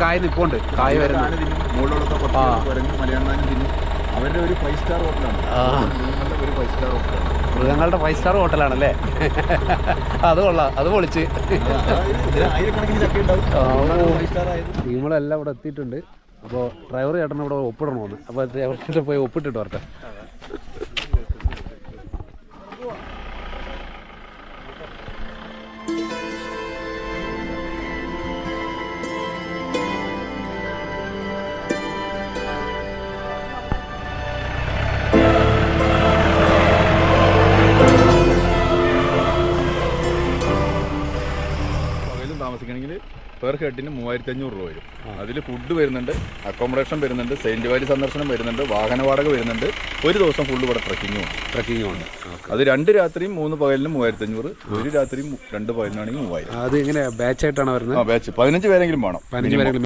കായ നിപ്പുണ്ട്. കായ വരുന്നു. ആന തിന്നും മുകളിലുള്ള പട്ടി മലയാളം തിന്നും. അവരുടെ ഒരു ഫൈവ് സ്റ്റാർ ഹോട്ടലാണ് ആ. മൃഗങ്ങളുടെ ഒരു ഫൈവ് സ്റ്റാർ ഹോട്ടലാണ് മൃഗങ്ങളുടെ ഫൈവ് സ്റ്റാർ ഹോട്ടലാണല്ലേ അത് കൊള്ളാം. അത് പൊളിച്ച്. നിങ്ങളെല്ലാം ആയിരക്കണക്കിന് ചക്ക ഉണ്ടാവും. ആ, ഫൈവ് സ്റ്റാർ ആയത്. ടീമുകളെല്ലാം ഇവിടെ എത്തിയിട്ടുണ്ട്. അപ്പോൾ ഡ്രൈവർ ചേട്ടൻ ഇവിടെ ഒപ്പിടണമെന്ന് അപ്പോൾ ഡ്രൈവർ പോയി ഒപ്പിട്ടിട്ട് വരട്ടെ? താമസിക്കണമെങ്കിൽ പെർ ഹെഡിന് മൂവായിരത്തി അഞ്ഞൂറ് രൂപ വരും. അതിൽ ഫുഡ് വരുന്നുണ്ട് അക്കോമഡേഷൻ വരുന്നുണ്ട് സെയിന്റ് വാലി സന്ദർശനം വരുന്നുണ്ട് വാഹന വാടക വരുന്നുണ്ട്. ഒരു ദിവസം ഫുള്ള് ഇവിടെ ട്രക്കിങ്ങും ട്രക്കിങ്ങും ഉണ്ട്. അത് രണ്ട് രാത്രിയും മൂന്ന് പകലിനും മൂവായിരത്തി അഞ്ഞൂറ് ഒരു രാത്രിയും രണ്ട് പകലിനാണെങ്കിൽ മൂവായിരം. അത് ഇങ്ങനെ ബാച്ച് ആയിട്ടാണ് വരുന്നത്? ആ ബാച്ച് പതിനഞ്ച് പേരെങ്കിലും വേണം. പതിനഞ്ച് പേരെങ്കിലും